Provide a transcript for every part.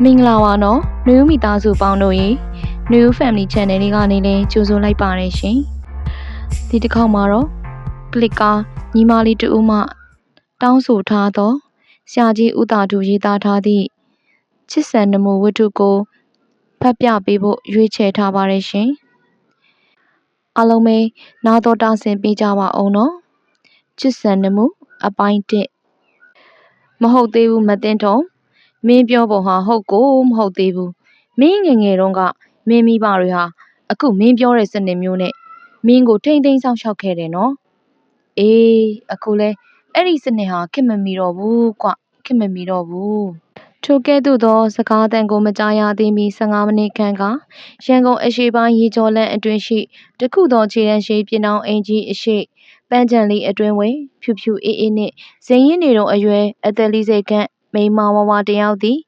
မင်္ဂလာပါနော်။ New မိသားစုပေါင်းတို့ရေ New Family Channel လေးကနေလည်းကြိုဆိုလိုက်ပါတယ်ရှင်။ဒီတစ်ခေါက်မှာတော့ click ကားညီမလေးတူဦးမှတောင်းဆိုထားသောဆရာကြီးဦးတာတူရေးသားထားသည့်ချစ်စံနမူဝတ္ထုကိုဖတ်ပြပေးဖို့ရွေးချယ်ထားပါတယ်ရှင်။အားလုံးပဲနားတော်တာဆင်ပေးကြပါအောင်နော်။ချစ်စံနမူအပိုင်း1မဟုတ်သေးဘူးမသိတော့ မင်းပြောပုံဟာဟုတ်ကိုမဟုတ်သေးဘူးမင်းငယ်ငယ်တုန်းကမင်းမိဘတွေဟာအခုမင်းပြောတဲ့စနစ်မျိုးနဲ့မင်းကိုထိမ့်သိမ်းဆောင်ရှောက်ခဲ့တယ်နော်အေးအခုလဲအဲ့ဒီစနစ်ဟာခင်မမီတော့ဘူးကွခင်မမီတော့ဘူးထိုကဲ့သို့သောစကားတန်ကိုမကြားရသေးမီ15မိနစ်ခန့်ကရန်ကုန်အရှိပိုင်းရေကျော်လန့်အတွင်းရှိတခုသောခြေတန်းရှိပြည်နောင်အင်ကြီးအရှိပန်းချံလေးအတွင်းဝင်ဖြူဖြူအေးအေးနှင့်ဇင်ရင်နေတော်အရွယ်အသက်လေးစိတ်ခန့် မိန်းမဝဝတယောက်သည်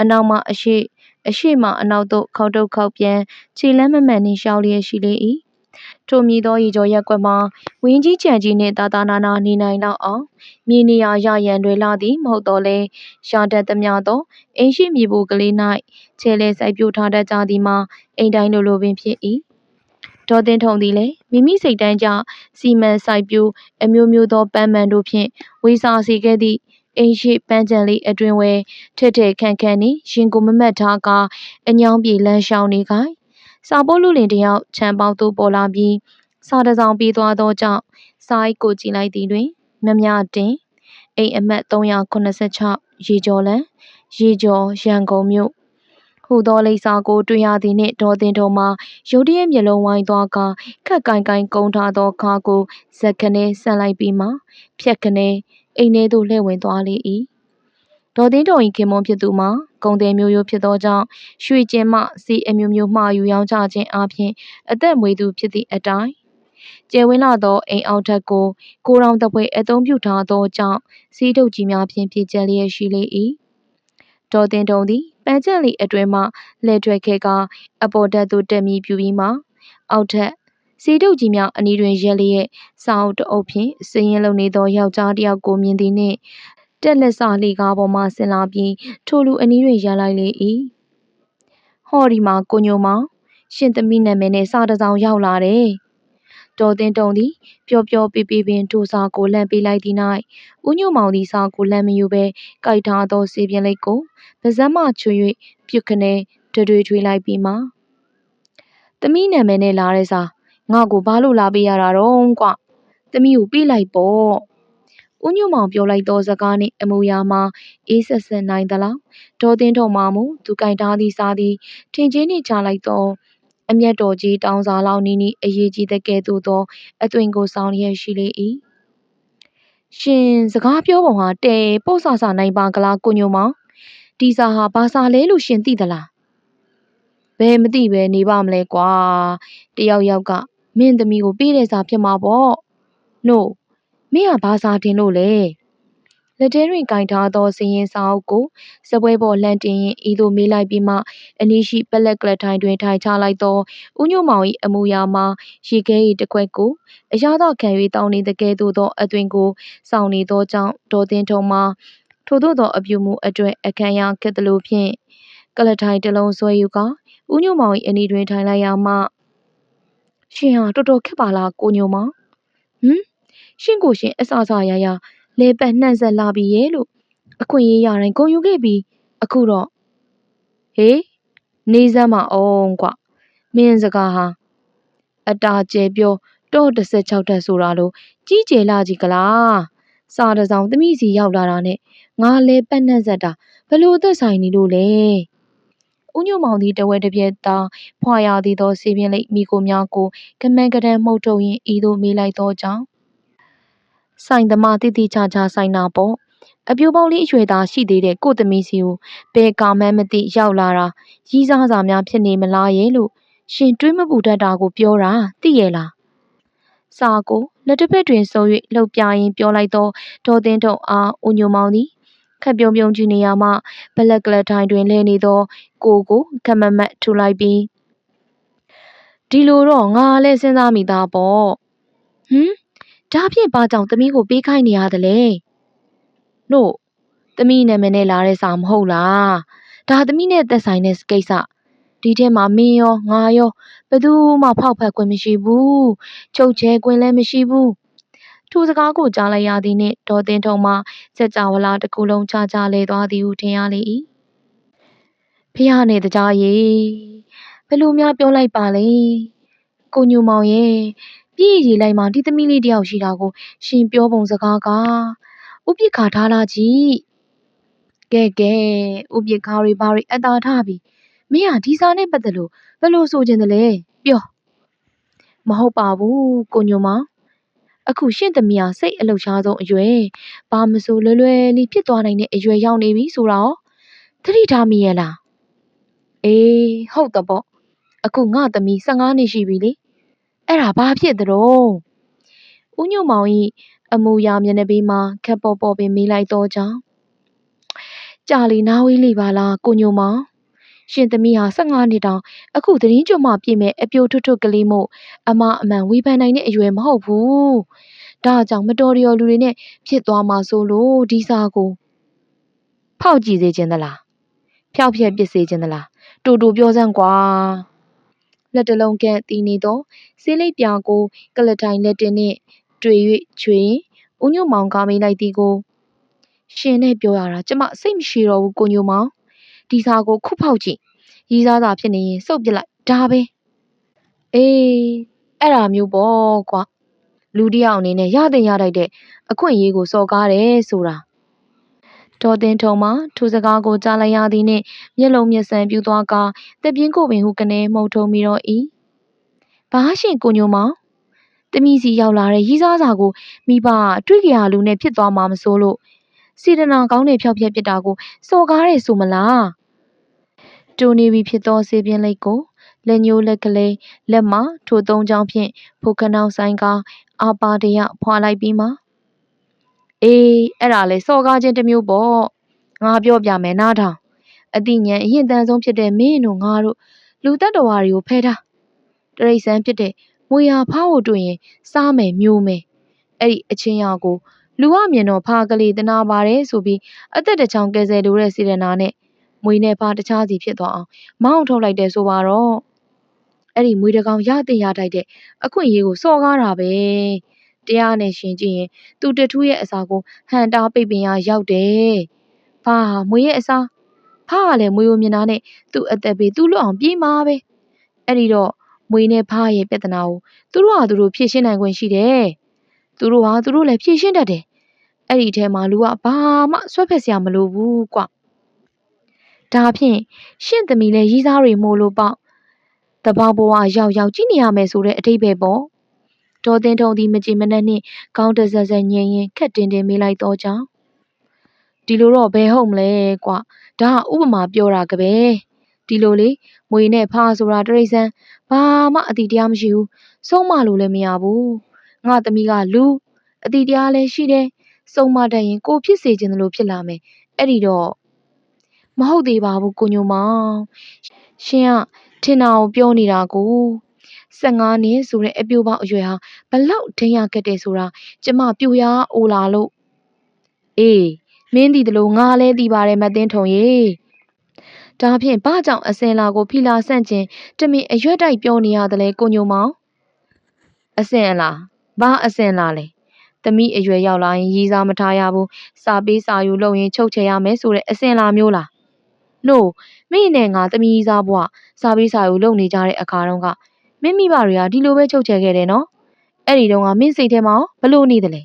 အနောက်မှအရှိအရှိမှအနောက်သို့ခေါက်တုတ်ခေါက်ပြန်ခြေလမ်းမမှန်နှင့်ရှောက်လျက်ရှိလေ၏ထိုမြည်သောရေကျော်ရက်ကွက်မှာဝင်းကြီးကြံကြီးနှင့်တာတာနာနာနေနိုင်လောက်အောင်မြေနေရာရရန်တွေလာသည်မဟုတ်တော့လဲရှာတတ်သမျှသောအိမ်ရှိမြေဘူကလေး၌ခြေလဲစိုက်ပြိုထားတတ်ကြသည်မှာအိမ်တိုင်းလိုလိုပင်ဖြစ်၏ဒေါ်တင်ထုံသည်လည်းမိမိစိတ်တန်းကြစီမံစိုက်ပြိုအမျိုးမျိုးသောပန်းမန်တို့ဖြင့်ဝေစာစီခဲ့သည့် အိမ်ရှိပန်းချံလေးအတွင်ဝဲထက်ထက်ခန့်ခန့်နှင့်ရင်ကိုမမတ်ထားကအညောင်းပြေလမ်းလျှောက်နေခိုင်စာပိုးလူလင်တယောက်ခြံပေါက်သို့ပေါ်လာပြီးစာတစ်စောင်ပြေးသွားသောကြောင့်စာအိတ်ကိုကြည့်လိုက်သည်တွင်မမြတင်အိမ်အမှတ်386ရေကျော်လန်ရေကျော်ရန်ကုန်မြို့ဟူသောလိပ်စာကိုတွေ့ရသည်နှင့်ဒေါ်တင်ထုံမှာရုတ်တရက်မျက်လုံးဝိုင်းသွားကခက်ကိုင်ကိုင်ကုန်းထားသောခါကိုဇက်ခနဲဆန်လိုက်ပြီးမှဖြက်ခနဲ အိမ်ထဲသို့လှည့်ဝင်သွားလေ၏ဒေါ်သိန်းတော်၏ခင်မွန်းဖြစ်သူမှာဂုံတယ်မျိုးရိုးဖြစ်သောကြောင့်ရွှေကျင်မှစီအမျိုးမျိုးမှာယူရောင်းချခြင်းအပြင်အသက်မွေသူဖြစ်သည့်အတိုင်းကျယ်ဝန်းလာသောအိမ်အောက်ထက်ကိုကိုရောင်တပွဲအသုံးပြုထားသောကြောင့်စီးထုတ်ကြီးများဖြင့်ပြည့်ကျက်လျက်ရှိလေ၏ဒေါ်တင်တုံသည်ပန်းကျက်လီအတွင်မှလှည့်ထွက်ခဲ့ကအပေါ်ဓာတ်သို့တက်မိပြူပြီးမှအောက်ထက် စီးထုတ်ကြီးများအနီးတွင်ရက်လျက်စာအုပ်တအုပ်ဖြင့်စည်ရင်လုံနေသောယောက်ျားတစ်ယောက်ကိုမြင်သည်နှင့်တက်လက်စာလှေကားပေါ်မှဆင်းလာပြီးထိုလူအနီးတွင်ရပ်လိုက်လေ၏ဟော်ဒီမှာကိုညိုမောင်ရှင်သမီးနာမည်နဲ့စာတစ်စောင်ရောက်လာတယ်တော်တင်တုံသည်ပျော်ပျော်ပေပေပင်ထိုစာကိုလှမ်းပေးလိုက်သည်၌ဦးညိုမောင်သည်စာကိုလှမ်းမယူဘဲကြိုက်ထားသောစေပြင်းလိတ်ကိုပါဇက်မှချွေ၍ပြုတ်ခနဲဒတွေထွေးလိုက်ပြီးမှသမီးနာမည်နဲ့လာတဲ့စာ ငါ့ကိုဘာလို့လာပေးရတာတော့ကွသမီးကိုပေးလိုက်ပေါ့ဦးညွန့်မောင်ပြောလိုက်သောစကားနှင့်အမူအရာမှာအေးဆက်ဆက်နိုင်သလားဒေါ်သင်းတော်မှမူသူကင်ထားသည့်စားသည်ထင်ချင်းနှင့်ချလိုက်သောအမျက်တော်ကြီးတောင်းစားလောက်နီးနီးအရေးကြီးတဲ့ကဲ့သို့သောအသွင်ကိုဆောင်လျက်ရှိလေ၏ရှင်စကားပြောပုံဟာတဲပို့ဆာဆာနိုင်ပါကလားကိုညိုမောင်ဒီစာဟာဘာစာလဲလို့ရှင်သိသလားဘယ်မသိပဲနေပါမလဲကွာတယောက်ယောက်က မင်းသမီးကိုပေးတဲ့စာဖြစ်မှာပေါ့နို့မင်းကဘာစာတင်လို့လဲလက်ထဲတွင်ကင်ထားသောစည်ရင်စာအုပ်ကိုစပွဲပေါ်လှန်တင်ရင်ဤသို့မေးလိုက်ပြီးမှအနီးရှိပလက်ကလထိုင်တွင်ထိုင်ချလိုက်သောဦးညိုမောင်၏အမူအရာမှာရေခဲ၏တစ်ခွက်ကိုအရသာခံ၍တောင်းနေတကဲ့သို့သောအသွင်ကိုစောင့်နေသောကြောင့်ဒေါ်တင်ထုံမှာထို့သောသောအပြုမှုအတွက်အခမ်းအရာကဲ့သို့ဖြင့်ကလထိုင်တစ်လုံးဆွဲယူကဦးညိုမောင်၏အနီးတွင်ထိုင်လိုက်ရမှ ရှင်ဟာတော်တော်ခက်ပါလားကိုညိုမောင်ဟမ်ရှင့်ကိုရှင်အဆအဆရရလဲပတ်နှံ့ဆက်လာပြီရဲ့လို့အခွင့်အရေးရတိုင်းဂုံယူခဲ့ပြီးအခုတော့ဟေးနေစမ်းမအောင်ကွမင်းစကားဟာအတာကျဲပြောတော့16တက်ဆိုတာလို့ကြီးကျယ်လာကြီးကလားစာတစောင်သမီးစီရောက်လာတာနဲ့ငါလဲပတ်နှံ့ဆက်တာဘလို့သက်ဆိုင်နေလို့လဲ ဦးညိုမောင်သည်တဝဲတပြက်သားဖွာရသည်သောစေပြင်းလိမိကိုများကိုကမန်ကတန်မှုတ်ထုတ်ရင်းဤသို့မေးလိုက်သောကြောင့်ဆိုင်သမားတိတိကျကျဆိုင်နာပေါ့အပြိုပေါင်းလေးအရွယ်သားရှိသေးတဲ့ကိုသမီးစီကိုဘယ်ကာမှန်းမသိရောက်လာတာကြီးစားစာများဖြစ်နေမလားရဲ့လို့ရှင်တွေးမပူတတ်တာကိုပြောတာသိရဲ့လားစာကိုလက်တစ်ဖက်တွင်ဆုံ၍လှုပ်ပြရင်းပြောလိုက်သောဒေါ်သင်းထုံအားဦးညိုမောင်သည် ခက်ပြုံပြုံကြည့်နေရမှဘလက်ကလထိုင်တွင်လဲနေသော ကိုကိုခမမတ်ထူလိုက်ပြီးဒီလိုတော့ငါလည်းစဉ်းစားမိသားပေါ့ဟမ်ဒါဖြင့်ဘာကြောင့်သမီးကိုပေးခိုင်းနေရသလဲနို့သမီးနာမည်နဲ့လာတဲ့စာမဟုတ်လားဒါသမီးနဲ့သက်ဆိုင်တဲ့ကိစ္စဒီထဲမှာမင်းရောငါရောဘယ်သူမှဖောက်ဖက်ခွင့်မရှိဘူးချုပ်ချဲခွင့်လည်းမရှိဘူး ထိုစကားကိုကြားလိုက်ရသည်နှင့်ဒေါ်တင်ထုံမှစက်ကြဝဠာတစ်ခုလုံးချချလဲသွားသည်ဟုထင်ရလေ၏ဖះနဲ့တကြားရေဘယ်လိုများပြောလိုက်ပါလဲကိုညူမောင်ရဲ့ပြည့်ရည်လိုက်မှဒီသမီးလေးတယောက်ရှိတာကို ရှင်ပြောပုံစကားကဥပိ္ပခါထားလာကြည့်ကဲကဲဥပိ္ပခါတွေဘာတွေအတားထားပြီမင်းဟာဒီစာနဲ့ပတ်သက်လို့ဘယ်လိုဆိုချင်တယ်လဲပြောမဟုတ်ပါဘူးကိုညိုမောင် အခုရှင့်သမီးဟာစိတ်အလှုပ်ရှားဆုံးအရွယ်ဘာမဆိုလွယ်လွယ်လေးဖြစ်သွားနိုင်တဲ့အရွယ်ရောက်နေပြီဆိုတော့သတိထားမိရဲ့လားအေးဟုတ်တော့ပေါ့အခုငါသမီး15နှစ်ရှိပြီလေအဲ့ဒါဘာဖြစ်သလဲဦးညိုမောင်ဤအမူအရာမျက်နှာပေးမှာခက်ပေါ်ပေါ်ပင်မေးလိုက်တော့ကြောင်းကြာလီနားဝေးလိပါလားကိုညိုမောင် ရှင်သမီးဟာ15နှစ်တောင်အခုသတင်းကြွမှပြည့်မဲ့အပြိုထွတ်ထွတ်ကလေးမို့အမအမှန်ဝေဖန်နိုင်တဲ့အရွယ်မဟုတ်ဘူး။ဒါကြောင့်မတော်တရောလူတွေနဲ့ဖြစ်သွားမှာဆိုလို့ဒီစာကိုဖောက်ကြည့်စေခြင်းသလား။ဖျောက်ဖျက်ပစ်စေခြင်းသလား။တူတူပြောစမ်းကွာ။လက်တလုံးကဲ့တီးနေတော့ဆေးလိပ်ပြာကိုကလထိုင်လက်တင်နဲ့တွေ့၍ချွေရင်ဦးညွန့်မောင်ကမိလိုက်သည်ကိုရှင်နဲ့ပြောရတာကျမစိတ်မရှိတော့ဘူးကိုညိုမောင် ဒီစာကိုခုဖောက်ကြည့်ရီးစားစာဖြစ်နေရင်စုပ်ပစ်လိုက်ဒါပဲအေးအဲ့ဒါမျိုးပေါ့ကွာလူတစ်ယောက်အနေနဲ့ရတဲ့ရလိုက်တဲ့အခွင့်အရေးကိုစော်ကားတယ်ဆိုတာဒေါ်တင်ထုံမှထိုစကားကိုကြားလိုက်ရသည်နှင့်မျက်လုံးမျက်စံပြူသွားကာတပြင်းကိုပင်ဟုကနေမှုတ်ထုံပြီးတော့ဤဘာရှင်ကိုညိုမောင်တမီစီရောက်လာတဲ့ရီးစားစာကိုမိဘတွေ့ကြရလူနဲ့ဖြစ်သွားမှာမစိုးလို့ စေတနာကောင်းတဲ့ဖျောက်ဖျက်ပစ်တာကိုစော်ကားတယ်ဆိုမလားတူနေပြီဖြစ်သောစေပြင်းလိတ်ကိုလက်ညှိုးလက်ကလေးလက်မှထိုသုံးချောင်းဖြင့်ဖိုကနောက်ဆိုင်ကအာပါတရဖွာလိုက်ပြီးမှအေးအဲ့ဒါလေစော်ကားခြင်းတစ်မျိုးပေါ့ငါပြောပြမယ်နားထောင်အတိညာအရင်တန်ဆုံးဖြစ်တဲ့မင်းတို့ငါတို့လူတ attva တွေကိုဖဲထားတရိษံဖြစ်တဲ့မွေဟာဖားကိုတွေ့ရင်စားမယ်မျိုးမယ်အဲ့ဒီအချင်းရောက်ကို လူဝမြင်တော့ဖားကလေးတနာပါတယ်ဆိုပြီးအသက်တစ်ချောင်းကဲဆယ်လိုတဲ့စေရနာနဲ့မွေနဲ့ဖားတခြားစီဖြစ်သွားအောင်မောင်းထုတ်လိုက်တယ်ဆိုပါတော့အဲ့ဒီမွေတကောင်ရတင်ရတိုက်တဲ့အခွင့်အရေးကိုစော်ကားတာပဲတရားနဲ့ရှင်ကြည့်ရင်သူတထူးရဲ့အစာကိုဟန်တာပိတ်ပင်ရရောက်တယ်ဖားဟာမွေရဲ့အစာဖားကလည်းမွေကိုမြင်တာနဲ့သူ့အသက်ပေးသူ့လွတ်အောင်ပြေးမှာပဲအဲ့ဒီတော့မွေနဲ့ဖားရဲ့ပြဿနာကိုသူတို့ဟာသူတို့ဖြေရှင်းနိုင်ခွင့်ရှိတယ် သူတို့ဟာသူတို့လည်းဖြေရှင်းတတ်တယ်အဲ့ဒီထဲမှာလူကဘာမှဆွဲဖက်စရာမလိုဘူးကွဒါဖြင့်ရှင့်သမီးလည်းရီးစားတွေမို့လို့ပေါ့တဘောက်ဘဝရောက်ရောက်ကြည့်နေရမယ်ဆိုတဲ့အထိပ္ပယ်ပေါ့ဒေါ်တင်ထုံသည်မကြည်မနှက်နှင့်ကောင်းတဆက်ဆက်ညင်ရင်ခက်တင်တင်မေးလိုက်တော့ကြောင်းဒီလိုတော့ဘယ်ဟုတ်မလဲကွာဒါကဥပမာပြောတာကပဲဒီလိုလေမွေနဲ့ဖားဆိုတာတရိษံဘာမှအတိတရားမရှိဘူးဆုံးမလို့လည်းမရဘူး ငါသမီးကလူအတိတရားလည်းရှိတယ်ဆုံးမတတ်ရင်ကိုဖြစ်စေခြင်းလို့ဖြစ်လာမယ်အဲ့ဒီတော့မဟုတ်သေးပါဘူးကိုညိုမောင်ရှင်ကထင်တာကိုပြောနေတာကို15နှစ်ဆိုတဲ့အပြိုပေါက်အရွယ်ဟာဘလောက်ဒိန်းရကက်တယ်ဆိုတာကျမပြူရအိုလာလို့အေးမင်းဒီတလို့ငါလဲသိပါတယ်မသိန်းထုံရေဒါဖြင့်ဘာကြောင့်အစင်လာကိုဖီလာဆန့်ကျင်တမင်အရွက်တိုက်ပြောနေရတယ်လဲကိုညိုမောင်အစင်လား ဘာအစင်လားလဲသမီးအရွယ်ရောက်လာရင်ရီးစားမထားရဘူးစာပေးစာယူလုပ်ရင်ချုပ်ချယ်ရမယ်ဆိုတဲ့အစင်လာမျိုးလား no မိနဲ့ငါသမီးစားဘွားစာပေးစာယူလုပ်နေကြတဲ့အခါတုန်းကမင်းမိဘတွေကဒီလိုပဲချုပ်ချယ်ခဲ့တယ်နော်အဲ့ဒီတုန်းကမင်းစိတ်ထဲမှာဘလို့နေတယ်လဲ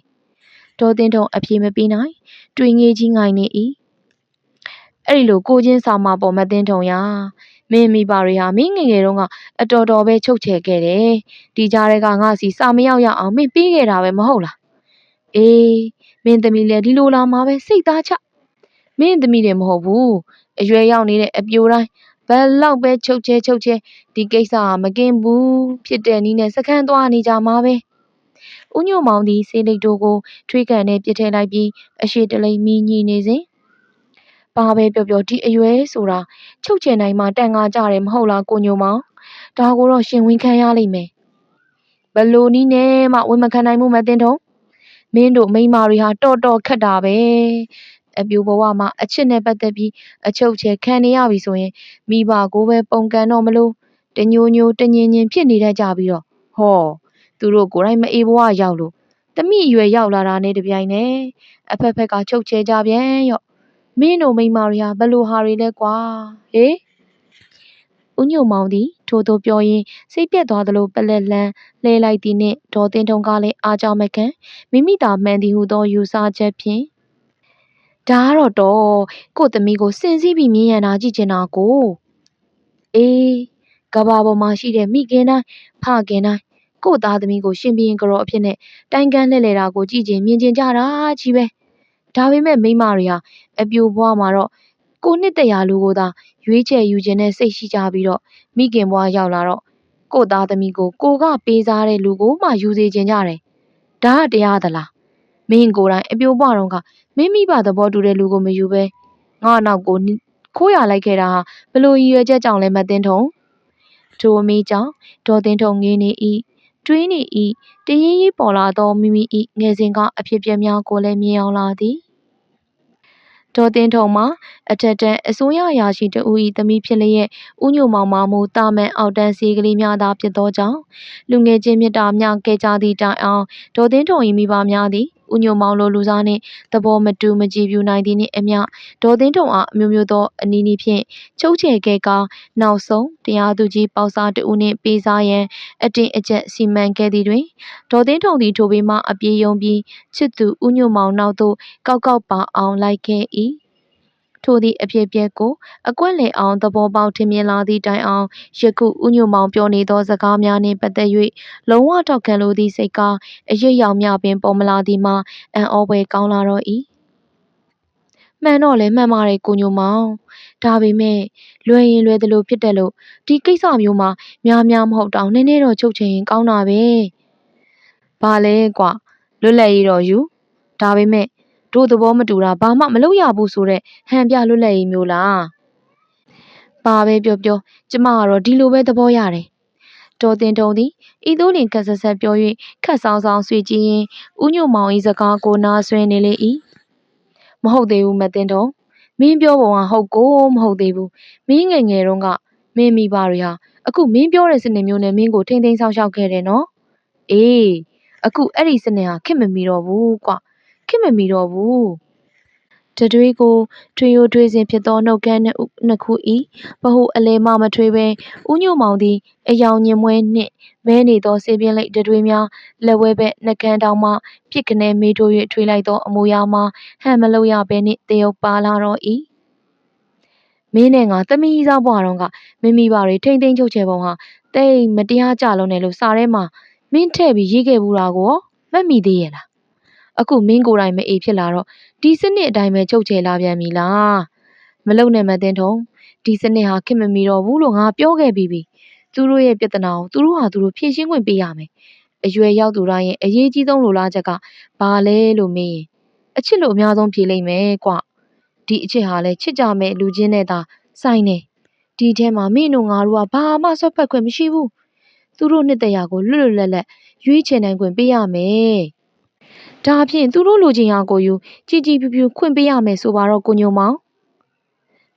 ဒေါ်တင်ထုံအပြေမပေးနိုင် တွေ့ငေးကြီးငိုင်နေ၏အဲ့ဒီလိုကိုချင်းစာမပေါ်မတင်ထုံရ မင်းမိဘတွေဟာမင်းငယ်ငယ်တုန်းကအတော်တော်ပဲချုပ်ချယ်ခဲ့တယ်ဒီကြားထဲကငါစီစာမရောက်ရအောင်မင်းပြီးခဲ့တာပဲမဟုတ်လားအေးမင်းသမီးလည်းဒီလိုလာမှာပဲစိတ်သားချမင်းသမီးတွေမဟုတ်ဘူးအရွယ်ရောက်နေတဲ့အပြိုတိုင်းဘယ်လောက်ပဲချုပ်ချဲချုပ်ချဲဒီကိစ္စဟာမကင်ဘူးဖြစ်တဲ့နီးနဲ့စခန်းသွားနေကြမှာပဲဦးညိုမောင်သည်ဆေးလိပ်တို့ကိုထွေးကန်နဲ့ပြစ်ထည့်လိုက်ပြီးအရှိတလိမ့်မိညီနေစဉ် ဘာပဲပြောပြောဒီအရွယ်ဆိုတာချုပ်ချယ်နိုင်မှတန်ငါကြတယ်မဟုတ်လားကိုညိုမောင်ဒါကိုတော့ရှင်ဝင်ခံရလိမ့်မယ်ဘလို့နီးနဲ့မှဝင်မခံနိုင်မှုမသိတော့မင်းတို့မိန်းမတွေဟာတော်တော်ခက်တာပဲအပြိုဘဝမှာအချစ်နဲ့ပတ်သက်ပြီးအချုပ်ချယ်ခံနေရပြီဆိုရင်မိဘကိုပဲပုံကန်တော့မလို့တညိုညိုတညင်ညင်ဖြစ်နေတတ်ကြပြီးတော့ဟောသူတို့ကိုယ်တိုင်မအေးဘဝရောက်လို့တမိအရွယ်ရောက်လာတာနဲ့တပြိုင်နက်အဖက်ဖက်ကချုပ်ချယ်ကြပြန်ရော့ မင်းတို့မိန်းမတွေဟာဘယ်လိုဟာတွေလဲကွာဟေးဦးညိုမောင်သည်ထိုသို့ပြောရင်းစိတ်ပြက်သွားသလိုပလက်လန်းလှဲလိုက်သည်နှင့်ဒေါ်တင်ထုံကလည်းအားကြောင့်မခံမိမိသာမှန်သည်ဟုသောယူဆချက်ဖြင့်ဒါကတော့တော့ကို့သမီးကိုစင်စည်းပြီးမြင်ရတာကြည့်ချင်တာကိုအေးကဘာပေါ်မှာရှိတဲ့မိခင်တိုင်းဖခင်တိုင်းကို့သားသမီးကိုရှင်ဘီရင်ကတော်အဖြစ်နဲ့တိုင်ကန်းလှည့်လေတာကိုကြည့်ချင်မြင်ချင်ကြတာကြီးပဲ ဒါပေမဲ့မိန်းမတွေဟာအပြိုဘွားမှာတော့ကိုနှစ်တရာလူကိုသာရွေးချယ်ယူခြင်းနဲ့စိတ်ရှိကြပြီးတော့မိခင်ဘွားရောက်လာတော့ကို့သားသမီးကိုကိုကပေးစားတဲ့လူကိုမှယူစေခြင်းကြတယ်ဒါကတရားသလားမင်းကိုယ်တိုင်အပြိုဘွားတော့ကမင်းမိဘသဘောတူတဲ့လူကိုမယူပဲငါ့နောက်ကိုခိုးရလိုက်ခဲ့တာဟာဘလို့ရည်ရွယ်ချက်ကြောင့်လဲမသိန်းထုံထိုအမေကြောင့်ဒေါ်သိန်းထုံငင်းနေ၏ တွေးနေ၏တရင်ကြီးပေါ်လာသောမိမိ၏ငယ်စဉ်ကအဖြစ်ပြက်များကိုလည်းမြင်အောင်လာသည်ဒေါ်တင်ထုံမှာအထက်တန်းအစိုးရအရာရှိတဦး၏သမီးဖြစ်လျက်ဦးညိုမောင်မမူတာမန်အောက်တန်းစီကလေးများသာဖြစ်သောကြောင့်လူငယ်ချင်းမြတ်တာများကဲကြသည့်တိုင်အောင်ဒေါ်တင်ထုံ၏မိဘများသည် ဦးညိုမောင်လိုလူစားနှင့်သဘောမတူမကြည်ပြူနိုင်သည်နှင့်အမျှဒေါ်တင်ထုံအားအမျိုးမျိုးသောအနီးနီးဖြင့်ချုပ်ချယ်ခဲ့ကာနောက်ဆုံးတရားသူကြီးပေါစားတဦးနှင့်ပေးစားရန်အတင်းအကျပ်စီမံခဲ့သည်တွင်ဒေါ်တင်ထုံသည်ထိုဘေးမှအပြေးယုံပြီးချစ်သူဦးညိုမောင်နောက်သို့ကောက်ကောက်ပါအောင်လိုက်ခဲ့၏ ထိုသည့်အဖြစ်ပြက်ကိုအကွက်လင်အောင်သဘောပေါက်ထင်မြင်လာသည့်တိုင်အောင်ယခုဦးညိုမောင်ပြောနေသောစကားများနှင့်ပတ်သက်၍လုံးဝထောက်ခံလိုသည့်စိတ်ကားအရိပ်ရောင်မြပင်ပေါ်မလာသည်မှာအံ့ဩဖွယ်ကောင်းလာတော့၏မှန်တော့လေမှန်ပါတယ်ကိုညိုမောင်ဒါပေမဲ့လွယ်ရင်လွယ်သလိုဖြစ်တယ်လို့ဒီကိစ္စမျိုးမှာများများမဟုတ်တောင်နည်းနည်းတော့ချုပ်ချင်ရင်ကောင်းတာပဲဘာလဲကွာလွတ်လပ်ရေးတော့ယူဒါပေမဲ့ တို့သဘောမတူတာဘာမှမလုပ်ရဘူးဆိုတော့ဟန်ပြလွတ်လပ်ရေးမျိုးလားပါပဲပြောပြောကျမကတော့ဒီလိုပဲသဘောရတယ်တော်တင်တုံသည်ဤသို့လင်ကက်ဆက်ဆက်ပြော၍ခတ်ဆောင်ဆောင်ဆွေကြည့်ရင်ဦးညိုမောင်၏စကားကိုနားဆွဲနေလေ၏မဟုတ်သေးဘူးမတင်တုံမင်းပြောပုံကဟုတ်ကိုမဟုတ်သေးဘူးမင်းငယ်ငယ်တုန်းကမင်းမိဘတွေဟာအခုမင်းပြောတဲ့စနစ်မျိုးနဲ့မင်းကိုထိမ့်သိမ်းဆောင်ရှောက်ခဲ့တယ်နော်အေးအခုအဲ့ဒီစနစ်ဟာခက်မမီတော့ဘူးကွ ခင်မမီတော့ဘူးတတွေးကိုထွေရိုးထွေးစဉ်ဖြစ်သောနှုတ်ခမ်းနှစ်ခု၏ဗဟုအလဲမှမထွေးဘဲဦးညိုမောင်သည်အယောင်ညင်မွဲနှင့်မဲနေသောစေပြင်းလိတ်တတွေးများလက်ဝဲဘက်နှကန်းတောင်မှပြစ်ကနေမေးထိုး၍ထွေးလိုက်သောအမူအရာမှာဟန်မလို့ရဘဲနှင့်တရုပ်ပါလာတော့၏မင်းနဲ့ငါသမီးစားဘွားတော့ကမမိပါတွေထိမ့်သိမ့်ချုပ်ချယ်ပုံဟာတိတ်မတရားကြလုံးတယ်လို့စာထဲမှာမင်းထည့်ပြီးရေးခဲ့ဘူးတာကိုမတ်မိသေးရဲ့လား အခုမင်းကိုယ်တိုင်မအေးဖြစ်လာတော့ဒီစနစ်အတိုင်းပဲချုပ်ချယ်လာပြန်ပြီလားမလုံနဲ့မသိန်းထုံဒီစနစ်ဟာခင်မမီတော့ဘူးလို့ငါပြောခဲ့ပြီးပြီသူတို့ရဲ့ပြဿနာကိုသူတို့ဟာသူတို့ဖြေရှင်းခွင့်ပေးရမယ်အရွယ်ရောက်သူတိုင်းရဲ့အရေးကြီးဆုံးလိုလားချက်ကဘာလဲလို့မေးရင်အချစ်လို့အများဆုံးဖြေလိုက်မယ်ကွဒီအချစ်ဟာလဲချစ်ကြမဲ့လူချင်းနဲ့သာဆိုင်နေဒီထဲမှာမင်းတို့ငါတို့ကဘာမှဆွတ်ဖက်ခွင့်မရှိဘူးသူတို့နှစ်တရာကိုလွတ်လွတ်လပ်လပ်ရွေးချယ်နိုင်ခွင့်ပေးရမယ် ဒါဖြင့်သူတို့လိုချင်ရာကိုယူကြည်ကြည်ပြူပြူခွင့်ပေးရမယ်ဆိုပါတော့ကိုညုံမောင်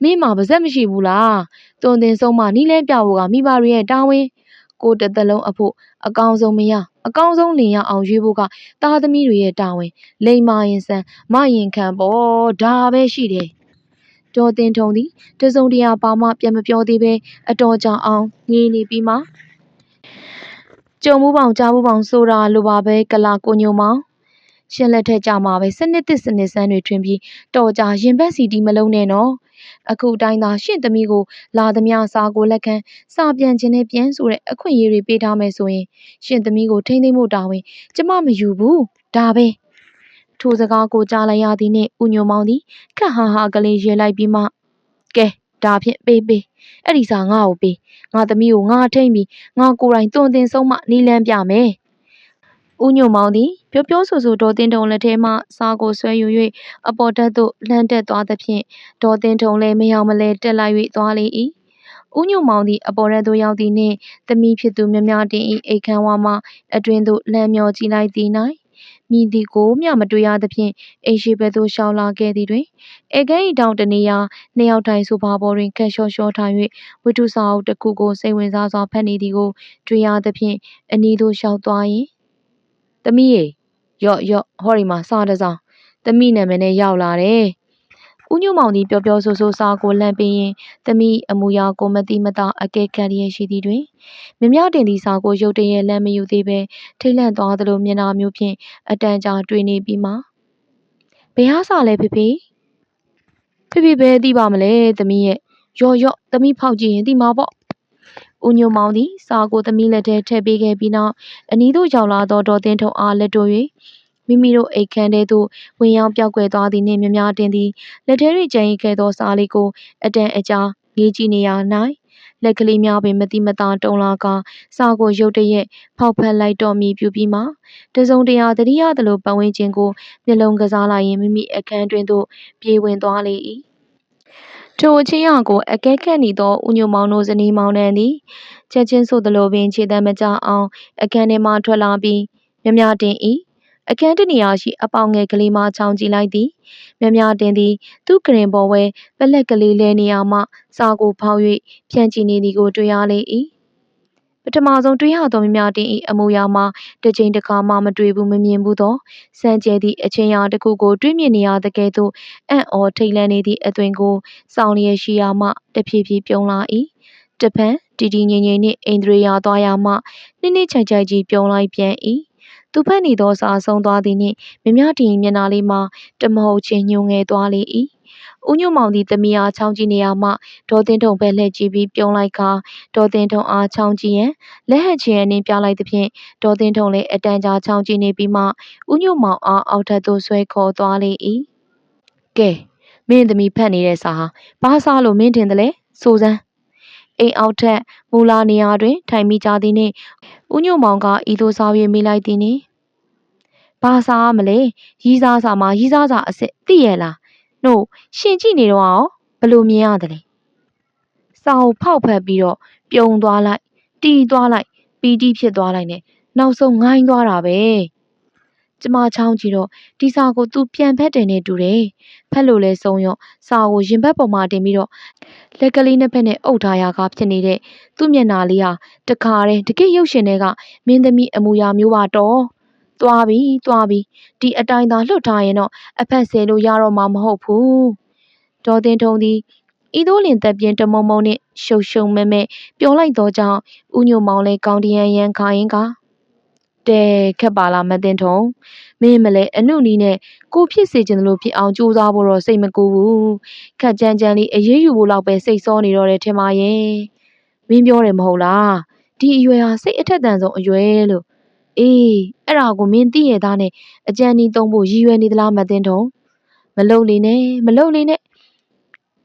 မင်းမှာပါဇက်မရှိဘူးလားတွန်တင်ဆုံးမနီးလဲပြဖို့ကမိဘတွေရဲ့တာဝန်ကိုတသက်လုံးအဖို့အကောင်ဆုံးမရအကောင်ဆုံးလင်ရအောင်ရွေးဖို့ကသားသမီးတွေရဲ့တာဝန်လိမ္မာရင်ဆန်မရင်ခံပေါ်ဒါပဲရှိတယ်ဒေါ်တင်ထုံသည်တစုံတရာပါမှပြန်မပြောသေးပဲအတော်ကြာအောင်ငေးနေပြီးမှကြုံမှုပေါင်ကြားမှုပေါင်ဆိုတာလိုပါပဲကလာကိုညိုမောင် ရှင်လက်ထက်ကြမှာပဲစနစ်သစ်စနစ်ဆန်းတွေထွင်ပြီးတော်ကြရင်ဘက်စီတီမလုံးနဲ့နော်အခုတိုင်းသာရှင့်သမီးကိုလာသမျှစာကိုလက်ခံစာပြန်ခြင်းနဲ့ပြန်ဆိုတဲ့အခွင့်အရေးတွေပေးထားမယ်ဆိုရင်ရှင့်သမီးကိုထိမ့်သိမ့်ဖို့တာဝန်ကျမမယူဘူးဒါပဲထိုစကားကိုကြားလိုက်ရသည်နှင့်ဦးညိုမောင်သည်ခက်ဟာဟာကလေးရဲလိုက်ပြီးမှကဲဒါဖြင့်ပေးပေးအဲ့ဒီစာငါ့ကိုပေးငါသမီးကိုငါထိမ့်ပြီးငါကိုယ်တိုင်တွန်တင်ဆုံးမနီးလန်းပြမယ် ဦးညိုမောင်သည်ပြောပြောဆိုဆိုဒေါ်တင်ထုံလက်ထဲမှစားကိုဆွဲယူ၍အပေါ်တက်သို့လှမ်းတက်သွားသဖြင့်ဒေါ်တင်ထုံလည်းမယောင်မလဲတက်လိုက်၍သွားလေ၏ဦးညိုမောင်သည်အပေါ်ရက်သို့ရောက်သည်နှင့်သမီးဖြစ်သူမြမတင်၏အိတ်ခမ်းဝါမှအတွင်သို့လှမ်းမျောကြည့်လိုက်သည်၌မမြည်သည်ကိုမျှမတွေ့ရသဖြင့်အိမ်ရှိဘက်သို့ရှောင်လာခဲ့သည်တွင်ဧကန်းဤတောင်တနေရာနှစ်ယောက်တိုင်ဆိုပါပေါ်တွင်ခက်လျှော့လျှော့ထိုင်၍ဝတ္ထုစာအုပ်တစ်ခုကိုစိတ်ဝင်စားစွာဖတ်နေသည်ကိုတွေ့ရသဖြင့်အနီးသို့ရှောက်သွားရင်။ သမီးရေယော့ယော့ဟောဒီမှာစာတစ်စောင်သမီးနာမည်နဲ့ရောက်လာတယ်။ဦးညိုမောင်သည်ပျော်ပျော်ဆိုဆိုစာကိုလှမ်းပေးရင်းသမီးအမူအရာကိုမသိမသာအကဲခတ်လျက်ရှိသည်တွင်မမြတင်သည်စာကိုရုတ်တရက်လှမ်းမယူသေးဘဲထိတ်လန့်သွားသလိုမျက်နှာမျိုးဖြင့်အတန်ကြာတွေ့နေပြီးမှဘယ်ဟာစာလဲဖေဖေဖေဖေပဲသိပါမလဲသမီးရဲ့ရော့ရော့သမီးဖောက်ကြည့်ရင်သိမှာပေါ့ ဦးညိုမောင်သည်စာကိုသမီးလက်ထဲထည့်ပေးခဲ့ပြီးနောက်အနီးသို့ရောက်လာသောဒေါ်သင်းထုံအားလက်တို့၍မိမိတို့အိတ်ခမ်းထဲသို့ဝင်ရောက်ပြောက်ကွယ်သွားသည်နှင့်မြများတင်သည်လက်ထဲတွင်ကျန်ရစ်ခဲ့သောစာလေးကိုအတန်အကြာငေးကြည့်နေရ၌လက်ကလေးများပင်မတိမတာတုံလာကစာကိုရုတ်တရက်ဖောက်ဖက်လိုက်တော့မည်ပြုပြီးမှတစုံတရာတတိယသလိုပတ်ဝန်းကျင်ကိုမျက်လုံးကစားလိုက်ရင်မိမိအခန်းတွင်သို့ပြေးဝင်သွားလေ၏ ထိုအချင်းရကိုအကဲခတ်နေသောဦးညိုမောင်တို့ဇနီးမောင်နှံသည်ချက်ချင်းဆိုသလိုပင်ခြေတမ်းမကြအောင်အခန်းထဲမှထွက်လာပြီးမြမြတင်၏အခန်းတနေရာရှိအပေါင်ငယ်ကလေးမှချောင်းကြည့်လိုက်သည်မြမြတင်သည် သူ့ကရင်ပေါ်ဝဲပလက်ကလေးလဲနေရာမှစာကိုဖောက်၍ဖြန့်ကြည့်နေသည်ကိုတွေ့ရလေ၏ ပထမဆုံးတွေ့ရသောမြမြတင်၏အမူအရာမှာတစ်ချိန်တစ်ခါမှမတွေ့ဘူးမမြင်ဘူးသောစံကျဲသည့်အချင်းရာတစ်ခုကိုတွေ့မြင်နေရသကဲ့သို့အံ့ဩထိတ်လန့်နေသည့်အသွင်ကိုစောင့်လျက်ရှိရာမှတဖြည်းဖြည်းပြုံးလာ၏တပံတီတီငိမ့်ငိမ့်နှင့်အိန္ဒြေယသွားရမှနှိမ့်နှိမ့်ချိုက်ချိုက်ကြီးပြုံးလိုက်ပြန်၏သူဖတ်နေသောစာဆုံးသွားသည်နှင့်မြမြတင်မျက်နှာလေးမှာတမဟုတ်ချင်းညှိုးငယ်သွားလေ၏ ဦးညွန့်မောင်သည်သမီးအားချောင်းကြည့်နေရမှဒေါ်သင်းထုံဘက်လှည့်ကြည့်ပြီးပြုံးလိုက်ခါဒေါ်သင်းထုံအားချောင်းကြည့်ရန်လက်ဟန်ချင်ရနှင်းပြလိုက်သဖြင့်ဒေါ်သင်းထုံလည်းအတန်ကြာချောင်းကြည့်နေပြီးမှဦးညွန့်မောင်အားအောက်ထပ်သို့ဆွဲခေါ်သွားလေ၏ကဲမင်းသမီးဖတ်နေတဲ့စာဟာဘာစာလို့မင်းထင်တယ်လဲဆိုစမ်းအိမ်အောက်ထက်မူလာနေရာတွင် ထိုင်မိကြသည်နှင့်ဦးညိုမောင်ကဤသို့စား၍မိလိုက်သည်နှင့်ဘာစားမလဲရီးစားစာမှာရီးစားစာအစ်စ်သိရလား နှုတ်ရှင်ကြည့်နေတော့အောင်ဘလို့မြင်ရတယ်လဲစာအုပ်ဖောက်ဖက်ပြီးတော့ပြုံသွားလိုက်တီးသွားလိုက်ပီတိဖြစ်သွားလိုက်နဲ့နောက်ဆုံးငိုင်းသွားတာပဲကျမချောင်းကြည့်တော့ဒီစာကို तू ပြန်ဖက်တယ်နဲ့တူတယ်ဖက်လို့လဲဆုံးရော့စာကိုရင်ဘတ်ပေါ်မှာတင်ပြီးတော့လက်ကလေးနှစ်ဖက်နဲ့အုပ်ထားရကားဖြစ်နေတဲ့သူ့မျက်နှာလေးဟာတခါတည်းတကယ်ရုပ်ရှင်တွေကမင်းသမီးအမူအရာမျိုးပါတော့ သွားပြီသွားပြီဒီအတိုင်းသာလွတ်ထားရင်တော့အဖက်ဆယ်လို့ရတော့မှာမဟုတ်ဘူးဒေါ်တင်ထုံသည်ဤသို့လင်သက်ပြင်းတမုံမုံနှင့်ရှုပ်ရှုံမဲမဲပြောလိုက်သောကြောင့်ဦးညိုမောင်လဲကောင်းတရန်ရန်ခါရင်ကတဲခက်ပါလားမတင်ထုံမင်းမလဲအနုနီးနဲ့ကိုဖြစ်စေချင်တယ်လို့ဖြစ်အောင်ကြိုးစားဖို့တော့စိတ်မကူဘူးခက်ကြမ်းကြမ်းလေးအေးအေးယူဖို့လောက်ပဲစိတ်စောနေတော့တယ်ထင်ပါရဲ့မင်းပြောတယ်မဟုတ်လားဒီအရွယ်ဟာစိတ်အထက်တန်ဆုံးအရွယ်လို့ အေးအဲ့ဒါကိုမင်းသိရသားနဲ့အကြံဤသုံးဖို့ရည်ရွယ်နေသလားမတင်ထုံမလုံလေနဲ့မလုံလေနဲ့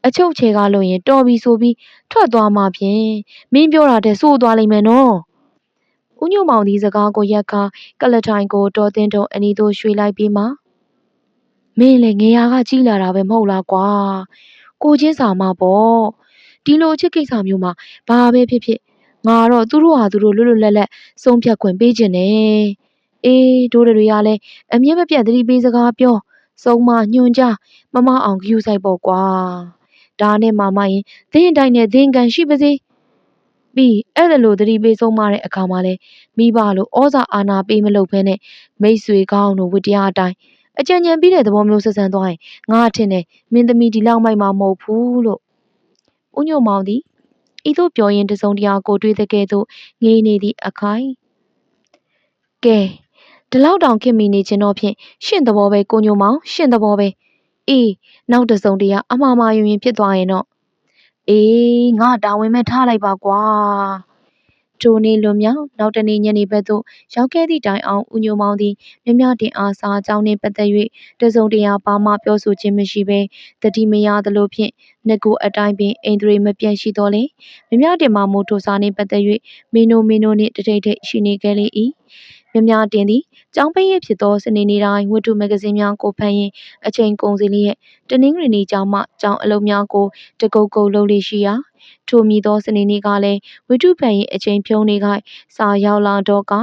အချုပ်ချေကားလို့ရင်တော်ပြီဆိုပြီးထွက်သွားမှဖြင့်မင်းပြောတာတဲ့စိုးသွားလိမ့်မယ်နော်ဦးညိုမောင်ဒီစကားကိုရက်ခါကလထိုင်ကိုတော်တင်တုံအနီးသို့ရွှေ့လိုက်ပြီးမှမင်းလည်းငယ်ရာကကြီးလာတာပဲမဟုတ်လားကွာကိုချင်းစာမပေါ့ဒီလိုအချစ်ကိစ္စမျိုးမှာဘာပဲဖြစ်ဖြစ် ငါတော့သူတို့ဟာသူတို့လွတ်လွတ်လပ်လပ်ဆုံးဖြတ်ခွင့်ပေးခြင်းနဲ့အေးတို့တွေကလည်းအမြင့်မပြတ်သတိပေးစကားပြောစုံမညွှန်ကြားမမအောင်ကြည့်ဆိုင်ပေါ့ကွာဒါနဲ့မှမရင်သင်တိုင်းနဲ့သင်ကန်ရှိပါစေပြီးအဲ့ဒါလိုသတိပေးဆုံးမတဲ့အခါမှာလဲမိဘလိုဩဇာအာဏာပေးမလုပ်ဖဲနဲ့မိတ်ဆွေကောင်းတို့ဝတ္တရားအတိုင်းအကြံဉာဏ်ပြီးတဲ့သဘောမျိုးဆက်ဆံသွားရင်ငါထင်တယ်မင်းသမီးဒီလောက်မိုက်မှာမဟုတ်ဘူးလို့ဦးညိုမောင်သည် ဤသို့ပြောရင်တစုံတရာကိုတွေးတဲ့ကဲ့သို့ငေးနေသည့်အခိုင်ကဲဒီလောက်တောင်ခင်မိနေခြင်းတော့ဖြင့်ရှင့်သဘောပဲကိုညိုမောင်ရှင့်သဘောပဲအေးနောက်တစုံတရာအမှားမှားယွင်ယွင်ဖြစ်သွားရင်တော့အေးငါတာဝန်မဲ့ထားလိုက်ပါကွာ ထိုနေ့လွန်မြောက် နောက်တနေ့ညနေဘက်သို့ ရောက်ခဲ့သည့်တိုင်အောင် ဦးညိုမောင်သည်မြမြတင်အား စာအကြောင်းနှင့်ပတ်သက်၍တစုံတရာ ဘာမှပြောဆိုခြင်းမရှိဘဲတတိမရသလိုဖြင့်ငကိုအတိုင်းပင်အိန္ဒြေမပြတ်ရှိတော်လေမြမြတင်မှမိုးထိုစာနှင့်ပတ်သက်၍မင်းနိုမင်းနိုနှင့် တထိတ်ထိတ်ရှိနေခဲ့လေ၏မြမြတင်သည် ကျောင်းပိတ်ရဖြစ်သော စနေနေ့တိုင်း ဝတ္ထုမဂ္ဂဇင်းများကိုဖတ်ရင်အချိန်ကုန်စီလျက် တနင်္ဂနွေနေ့ကျောင်းမှ ကျောင်းအလုပ်များကိုတကုတ်ကုတ်လုပ်လေရှိရာ ထိုမီသောစနေနေ့ကလည်းဝိတုဖန်၏အချိန်ဖြုံးနေကစာရောက်လာတော့က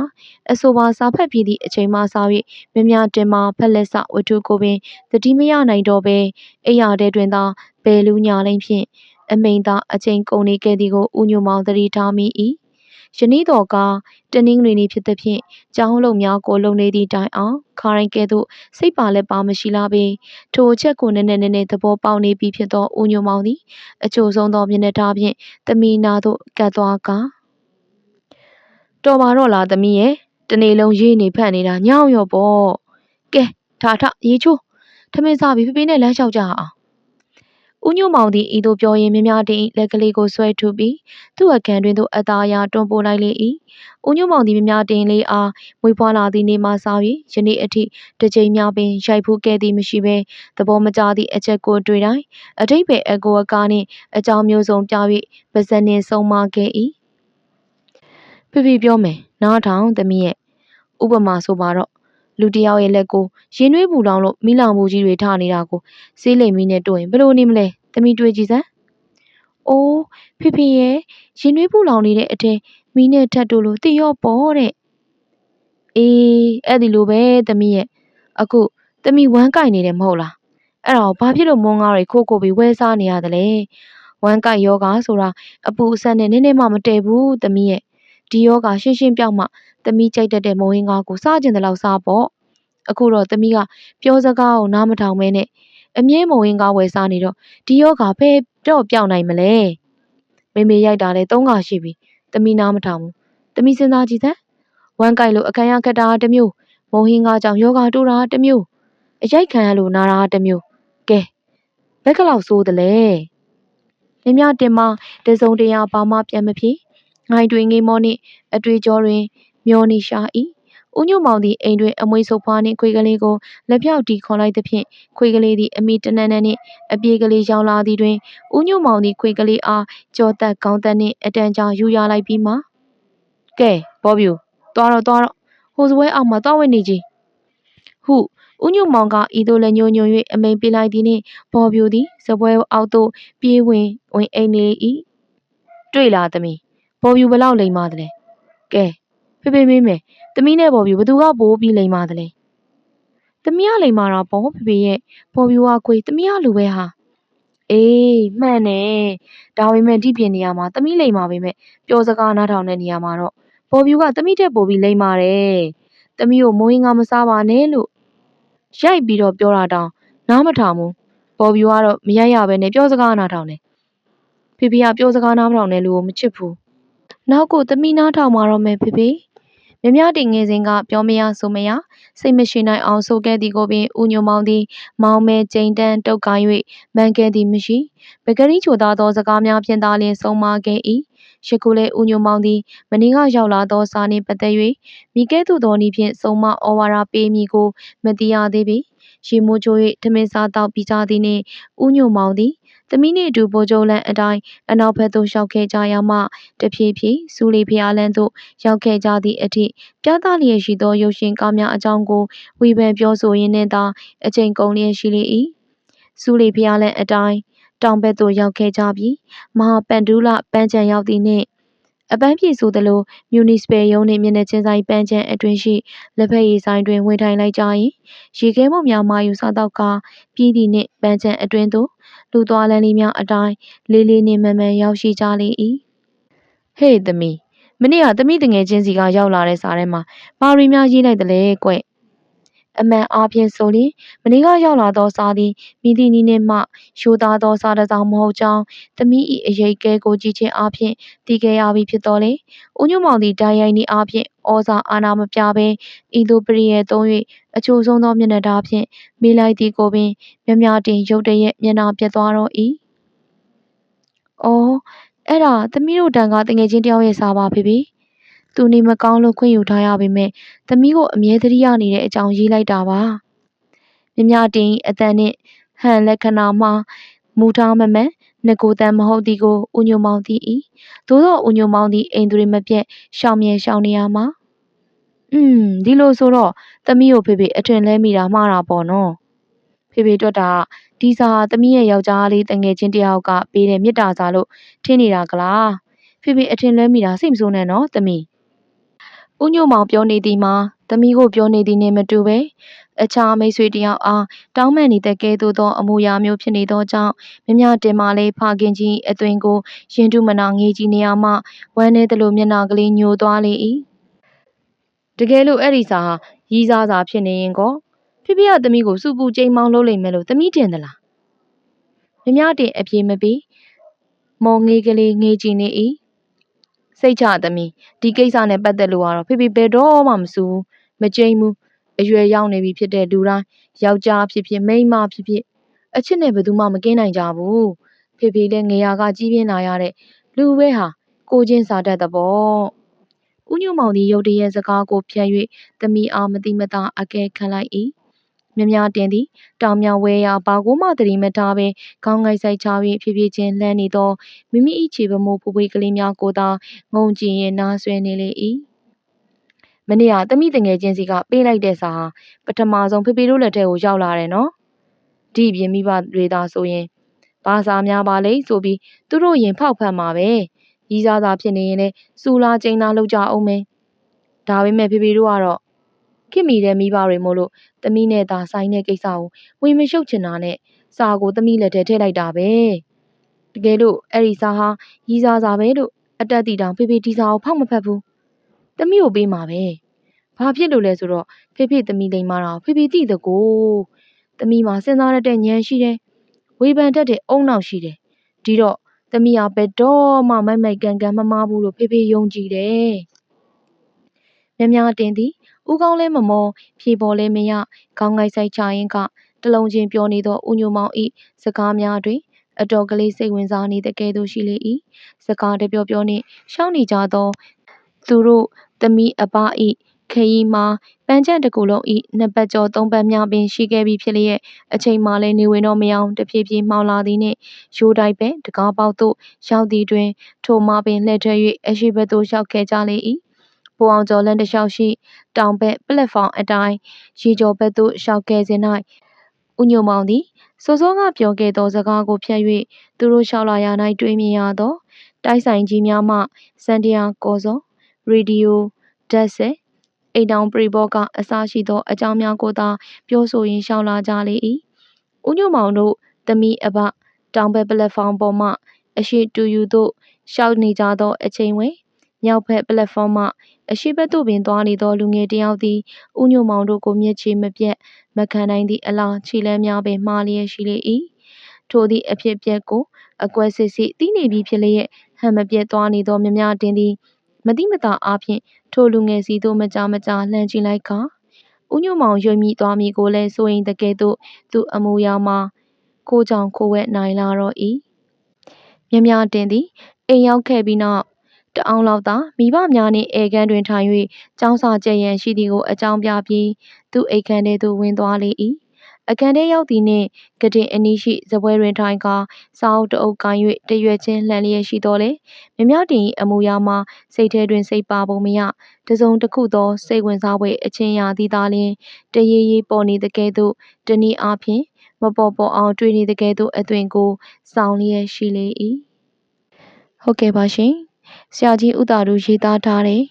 အဆိုပါစာဖတ်ပြီးသည့်အချိန်မှစ၍မြမြတင်မှဖက်လက်စဝတ္ထုကိုပင်သတိမရနိုင်တော့ဘဲအိယာတဲတွင်သာဘယ်လူညာလိမ့်ဖြင့်အမိန်သာအချိန်ကုန်နေခဲ့သည်ကိုဦးညိုမောင်သတိထားမိ၏ ယနေ့တော့ကတနင်္ဂနွေနေ့ဖြစ်သဖြင့်ကျောင်းလုံးများကိုလုံနေသည့်တိုင်အောင်ခါရိုင်းကဲ့သို့စိတ်ပါလက်ပါမရှိလာပေထိုအချက်ကိုနည်းနည်းနည်းနည်းသဘောပေါက်နေပြီဖြစ်သောဦးညိုမောင်သည်အချို့ဆုံးသောမျက်နှာထားဖြင့်သမီးနာသို့ကပ်သွားကတော်ပါတော့လားသမီးရဲ့တနေ့လုံးရေးနေဖက်နေတာညောင်းရော့ပေါ့ကဲထားထရေးချိုးထမင်းစားပြီးဖေဖေနဲ့လမ်းလျှောက်ကြအောင် ဦးညိုမောင်သည်ဤသို့ပြောရင်းမြမြတင်၏လက်ကလေးကိုဆွဲထုတ်ပြီးသူ့အခန်းတွင်သို့အသားအရာတွန်းပို့လိုက်လေ၏ဦးညိုမောင်သည်မြမြတင်လေးအားမွေးဖွားလာသည့်နေ့မှစ၍ယနေ့အထိတစ်ကြိမ်များပင်ရိုက်ဖူးခဲ့သည်မရှိဘဲသဘောမကျသည့်အချက်ကိုတွေ့တိုင်းအတိတ်ပဲအကိုအကားနှင့်အကြောင်းမျိုးစုံပြ၍ပါဇက်နှင့်ဆုံးမခဲ့၏ဖေဖေပြောမယ်နားထောင်သမီးရဲ့ဥပမာဆိုပါတော့ လူတစ်ယောက်ရဲ့လက်ကိုရင်နှွေးပူလောင်လို့မိလောင်မှုကြီးတွေထနေတာကိုဆေးလိမ်မီနဲ့တွေ့ရင်ဘယ်လိုနေမလဲသမီးတွေးကြည့်စမ်း။အိုးဖေဖေရဲ့ရင်နှွေးပူလောင်နေတဲ့အထဲမီးနဲ့ထပ်တို့လို့တည်ရော့ပေါ့တဲ့။အေးအဲ့ဒီလိုပဲသမီးရဲ့အခုသမီးဝမ်းကိုက်နေတယ်မဟုတ်လား။အဲ့ဒါကိုဘာဖြစ်လို့မွန်းကားတွေခိုးခိုးပြီးဝဲစားနေရတယ်လဲ။ဝမ်းကိုက်ယောဂါဆိုတာအပူအဆန်နဲ့နည်းနည်းမှမတည့်ဘူးသမီးရဲ့ဒီယောဂါရှင်းရှင်းပြောက်မှ သမီးကြိုက်တတ်တဲ့မုံဟင်းကားကိုစားကျင်တဲ့လောက်စားပေါ့။အခုတော့သမီးကပြောစကားကိုနားမထောင်မဲနဲ့အမြဲမုံဟင်းကားဝယ်စားနေတော့ဒီယောဂါဖဲတော့ပြောက်နိုင်မလဲမေမေရိုက်တာလဲသုံးခါရှိပြီတမီနားမထောင်ဘူးတမီစဉ်းစားကြည့်စမ်းဝမ်းကိုက်လို့အခမ်းရခက်တာတစ်မျိုးမုံဟင်းကားကြောင့်ယောဂါတိုးတာတစ်မျိုးအရိုက်ခံရလို့နာတာတစ်မျိုးကဲဘက်ကလောက်ဆိုးတယ်လေမြမတင်မတစုံတရာဘာမှပြန်မဖြစ်ငိုင်းတွင်ငိမ့်မောနှင့်အတွေ့ကြောတွင် မျောနေရှာ၏ဦးညွန့်မောင်သည်အိမ်တွင်အမွေဆုပ်ဖွားနှင့်ခွေကလေးကိုလက်ပြောက်တီခေါ်လိုက်သဖြင့်ခွေကလေးသည်အမိတနန်းနန်းနှင့်အပြေကလေးရောက်လာသည်တွင်ဦးညွန့်မောင်သည်ခွေကလေးအားကြောသက်ကောင်းသက်နှင့်အတန်ကြာယူရလိုက်ပြီးမှကဲဘောပြူသွားတော့သွားတော့ဟိုစပွဲအောက်မှာသွားဝင်နေကြည်ဟုဦးညွန့်မောင်ကဤသို့လည်းညိုညွံ၍အမိန်ပေးလိုက်သည်နှင့်ဘောပြူသည်စပွဲအောက်သို့ပြေးဝင်ဝင်အိမ်နေ၏တွေ့လားသမီးဘောပြူဘလောက်လိမ်ပါသလဲကဲ ဖေဖေမေးမယ်။သမီးနဲ့ဘော်ပြူဘသူကပိုးပြီးလိမ်မာသလဲ။သမီးကလိမ်မာတာပေါ့ဖေဖေရဲ့ဘော်ပြူကခွေသမီးကလူပဲဟာ။အေးမှန်တယ်။ဒါပေမဲ့ဒီပြင်နေရာမှာသမီးလိမ်မာပေမဲ့ပြောစကားနားထောင်တဲ့နေရာမှာတော့ဘော်ပြူကသမီးတက်ပို့ပြီးလိမ်မာတယ်။သမီးကိုမိုးရင်ကမစားပါနဲ့လို့ရိုက်ပြီးတော့ပြောတာတောင်နားမထောင်ဘူး။ဘော်ပြူကတော့မရိုက်ရဘဲနဲ့ပြောစကားနားထောင်တယ်။ဖေဖေကပြောစကားနားမထောင်တဲ့လူကိုမချစ်ဘူး။နောက်ကိုသမီးနားထောင်มาတော့မယ်ဖေဖေ။ မြမြတင်ငယ်စဉ်ကပြောမရဆိုမရစိတ်မရှိနိုင်အောင်ဆိုခဲ့သည်ကိုပင်ဦးညိုမောင်သည် မောင်မဲကျိန်တန်းတုတ်ကိုင်း၍မှန်ခဲ့သည်မရှိပကတိချိုသားသောစကားများဖြင့်သာလျှင်ဆုံးမခဲ့၏ယခုလည်းဦးညိုမောင်သည်မနေ့ကရောက်လာသောစာနှင့်ပတ်သက်၍မိကဲ့သို့သောနည်းဖြင့်ဆုံးမဩဝါဒပေးမည်ကိုမသိရသေးပေရေမိုးချိုး၍ထမင်းစားတောက်ပြီးကြသည်နှင့်ဦးညိုမောင်သည် သမီးနှင့်အတူဗိုလ်ချုပ်လန်းအတိုင်းအနောက်ဘက်သို့ရောက်ခဲ့ကြရမှတဖြည်းဖြည်းစူလီဖျားလန်းသို့ရောက်ခဲ့ကြသည့်အထိပြသလျက်ရှိသောရုပ်ရှင်ကားများအကြောင်းကိုဝေဖန်ပြောဆိုရင်းနဲ့သာအချိန်ကုန်လျက်ရှိလေ၏စူလီဖျားလန်းအတိုင်းတောင်ဘက်သို့ရောက်ခဲ့ကြပြီးမဟာပန်ဒူးလပန်းချံရောက်သည်နှင့်အပန်းဖြေဆိုသလိုမြူနီစပယ်ရုံးနှင့်မျက်နှာချင်းဆိုင်ပန်းချံအတွင်းရှိလက်ဖက်ရည်ဆိုင်တွင်ဝင်ထိုင်လိုက်ကြရင်ရေခဲမုံများမာယူစားတော့ကပြည်သည်နှင့်ပန်းချံအတွင်းသို့ လူသွားလမ်းလေးများအတိုင်းလေးလေးနှင့်မန်မန်ရောက်ရှိကြလေ၏ဟေ့သမီးမနေ့ကသမီးတငယ်ချင်းစီကရောက်လာတဲ့စာထဲမှာဘာရီများရေးလိုက်တယ်လဲကွ အမှန်အားဖြင့်ဆိုရင်မနေ့ကရောက်လာသောစာသည်မိသည့်နည်းနှင့်မှရှိုးသားသောစာတစ်စောင်မဟုတ်ကြောင်းသမီး၏အရေးကဲကိုကြည့်ခြင်းအားဖြင့်သိခဲ့ရပြီဖြစ်တော်လေဦးညွန့်မောင်သည်တိုင်းရိုင်းနည်းအားဖြင့်ဩဇာအာဏာမပြဘဲဤသို့ပရိယေသုံး၍အချို့ဆုံးသောမျက်နှာသားဖြင့်မိလိုက်သည်ကိုပင်မြမြတင်ရုတ်တရက်မျက်နှာပြတ်သွားတော့၏အော်အဲ့ဒါသမီးတို့တန်ကတငယ်ချင်းတယောက်ရဲ့စာပါဖေဖေ သူနေမကောင်းလို့ခွင့်ယူထားရပေမဲ့သမီးကိုအမြဲတမ်းရနေတဲ့အကြောင်းရေးလိုက်တာပါမြမြတင်အတန်နှင့်ဟန်လက္ခဏာမှာမူထားမမှန်ငကိုတန်မဟုတ်သည်ကိုဦးညိုမောင်သိ၏သို့သောဦးညိုမောင်သည်အိမ်သူတွေမပြတ်ရှောင်မြဲရှောင်နေရမှာอืมဒီလိုဆိုတော့သမီးကိုဖေဖေအထွင်လဲမိတာမှားတာပေါ့နော်ဖေဖေတွက်တာဒီစာဟာသမီးရဲ့ယောက်ျားလေးတငယ်ချင်းတစ်ယောက်ကပေးတဲ့မေတ္တာစာလို့ထင်နေတာကလားဖေဖေအထင်လွဲမိတာစိတ်မဆိုးနဲ့နော်သမီး ဦးညိုမောင်ပြောနေသည်မှာသမီးကိုပြောနေသည်နှင့်မတူပဲအခြားမိတ်ဆွေတယောက်အားတောင်းပန်နေတဲ့ကဲသို့သောအမူအရာမျိုးဖြစ်နေသောကြောင့်မြမတင်မာလေးဖခင်ကြီးအသွင်ကိုရင်တုမနာငေးကြည့်နေရမှဝမ်းနေသလိုမျက်နှာကလေးညိုသွားလေ၏တကယ်လို့အဲ့ဒီစာဟာရီးစားစာဖြစ်နေရင်ကောဖေဖေကသမီးကိုစူပူချိန်မောင်းလုပ်လိမ့်မယ်လို့သမီးထင်သလားမြမတင်အပြေမပေးမော်ငေးကလေးငေးကြည့်နေ၏ စိတ်ချသမီးဒီကိစ္စနဲ့ပတ်သက်လို့ကတော့ဖေဖေဘယ်တော့မှမစူဘူးမကြိမ်ဘူးအရွယ်ရောက်နေပြီဖြစ်တဲ့လူတိုင်းယောက်ျားဖြစ်ဖြစ်မိန်းမဖြစ်ဖြစ်အချစ်နဲ့ဘယ်သူမှမကင်းနိုင်ကြဘူးဖေဖေလည်းငရာကကြီးပြင်းလာရတဲ့လူပဲဟာကိုချင်းစာတတ်တဲ့ပေါ့ဦးညိုမောင်သည်ရုတ်တရက်စကားကိုဖျက်၍သမီးအားမတိမတာအကဲခတ်လိုက်၏ မြမတင်သည်တောင်မြောင်ဝဲရာဘာကိုမှတတိမထားပင်ခေါင်းငိုက်ဆိုင်ချ၍ဖြည်းဖြည်းချင်းလှမ်းနေသောမိမိ၏ခြေပမိုးဖွေးဖွေးကလေးများကိုသာငုံကြည့်ရင်နားဆွဲနေလေ၏မနေ့ကသမီးတငယ်ချင်းစီကပေးလိုက်တဲ့စာဟာပထမဆုံးဖေဖေတို့လက်ထဲကိုရောက်လာတယ်နော်ဒီအပြင်မိဘတွေသာဆိုရင်ဘာစာများပါလိမ့်ဆိုပြီးသူတို့ရင်ဖောက်ဖက်မှာပဲရီးစားစာဖြစ်နေရင်လည်းစူလာချိန်သာလောက်ကြအောင်မယ်ဒါပေမဲ့ဖေဖေတို့ကတော့ ခင်မိတဲ့မိဘတွေမို့လို့သမီးနဲ့သာဆိုင်တဲ့ကိစ္စကိုဝင်မရှုပ်ချင်တာနဲ့စာကိုသမီးလက်ထဲထည့်လိုက်တာပဲတကယ်လို့အဲ့ဒီစာဟာရီးစားစာပဲလို့အတက်တီတောင်ဖေဖေဒီစာကိုဖောက်မဖက်ဘူးသမီးကိုပေးမှာပဲဘာဖြစ်လို့လဲဆိုတော့ဖေဖေသမီးလိမ့်မာတော့ဖေဖေတိတကိုသမီးမှာစဉ်းစားရတဲ့ဉာဏ်ရှိတယ်ဝေဖန်တတ်တဲ့အုံနောက်ရှိတယ်ဒီတော့သမီးဟာဘယ်တော့မှမိုက်မိုက်ကန်ကန်မမားဘူးလို့ဖေဖေယုံကြည်တယ်မြမတင်သည် ဦးကောင်းလဲမမောဖြေပေါ်လဲမရခေါင်းငိုက်ဆိုင်ချရင်ကတလုံးချင်းပြောနေသောဦးညိုမောင်ဤစကားများတွင်အတော်ကလေးစိတ်ဝင်စားနေတဲ့ကဲ့သို့ရှိလေ၏စကားတပြောပြောနှင့်ရှောင်းနေကြသောသူတို့သမီးအပဤခရီးမှာပန်းချံတကူလုံးဤနှစ်ပတ်ကျော်သုံးပတ်များပင်ရှိခဲ့ပြီဖြစ်လျက်အချိန်မှလည်းနေဝင်တော့မအောင်တဖြည်းဖြည်းမှောင်လာသည်နှင့်ရိုးတိုက်ပဲတကားပေါက်သို့ရောက်သည်တွင်ထိုမှပင်လှည့်ထွက်၍အရှိဘက်သို့ရောက်ခဲ့ကြလေ၏ ပူအောင်ကျော်လန်းတစ်လျှောက်ရှိ တောင်ဘက်ပလက်ဖောင်အတိုင်း ရေကျော်ဘက်သို့ရှောက်ခဲ့စဉ်၌ဦးညိုမောင်သည် စောစောကပြောခဲ့သောစကားကိုဖျက်၍သူတို့လျှောက်လာရ၌တွေးမြင်ရသော တိုက်ဆိုင်ကြီးများမှ စန်တရာကော်စောရေဒီယို ဓာတ်ဆက်အိမ်တောင်ပရိဘောကအစရှိသော အကြောင်းများကိုသာ ပြောဆိုရင်းရှောက်လာကြလေ၏ဦးညိုမောင်တို့ သမီးအဘ တောင်ဘက်ပလက်ဖောင်ပေါ်မှ အရှိတူယူသို့ရှောက်နေကြသောအချိန်တွင် မြောက်ဘက်ပလက်ဖောင်းမှအရှိဘက်သို့ပင်သွားနေသောလူငယ်တစ်ယောက်သည်ဦးညိုမောင်တို့ကိုမျက်ခြေမပြတ်မခံနိုင်သည့်အလားခြေလမ်းများပင်မှားလျက်ရှိလေ၏ထိုသည့်အဖြစ်အပျက်ကိုအကွက်စစ်စစ်သိနေပြီဖြစ်လျက်ဟန်မပြတ်သွားနေသောမြမတင်သည်မတိမတာအားဖြင့်ထိုလူငယ်စီသို့မကြမကြာလှမ်းကြည့်လိုက်ခါဦးညိုမောင်ရွံ့မိသွားမိကိုလည်းစိုးရင်တကယ်သို့သူအမူအရာမှာကိုကြောင့်ကိုဝဲနိုင်လာတော့၏မြမတင်သည်အိမ်ရောက်ခဲ့ပြီးနောက် တအောင်လောက်သာမိဘများနှင့်ဧကန်တွင်ထိုင်၍ကျောင်းစာကျက်ရန်ရှိသည်ကိုအကြောင်းပြပြီးသူအိတ်ခမ်းထဲသို့ဝင်သွားလေ၏အခန်းထဲရောက်သည်နှင့်ကတင်အနီးရှိဇပွဲတွင်ထိုင်ကာစာအုပ်တအုပ်ကိုင်း၍တရွက်ချင်းလှန်လျက်ရှိတော်လေမြမတင်၏အမူအရာမှာစိတ်ထဲတွင်စိတ်ပါပုံမရတစုံတစ်ခုသောစိတ်ဝင်စားဖွယ်အချင်းရာသည်သာလျှင်တရေရေပေါ်နေတကဲ့သို့တနည်းအားဖြင့်မပေါ်ပေါ်အောင်တွေ့နေတကဲ့သို့အသွင်ကိုစောင်းလျက်ရှိလေ၏ဟုတ်ကဲ့ပါရှင် ဆရာကြီးဥတာတို့ရေးသားထားတဲ့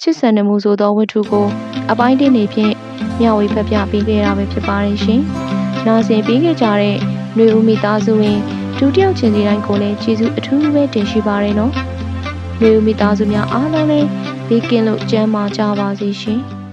ချစ်ဆန်နမှုဆိုသောဝတ္ထုကို အပိုင်းတင်းနေဖြင့်မျှဝေဖျက်ပြပေးခဲ့တာပဲဖြစ်ပါတယ်ရှင်။နားဆင်ပေးခဲ့ကြတဲ့နှွေဦးမိသားစုဝင်ဒုတိယချင်းစီတိုင်းကိုလည်းကျေးဇူးအထူးပဲတင်ရှိပါရနော်။နှွေဦးမိသားစုများအားလုံးလည်းဘေးကင်းလို့ကျန်းမာကြပါစေရှင်။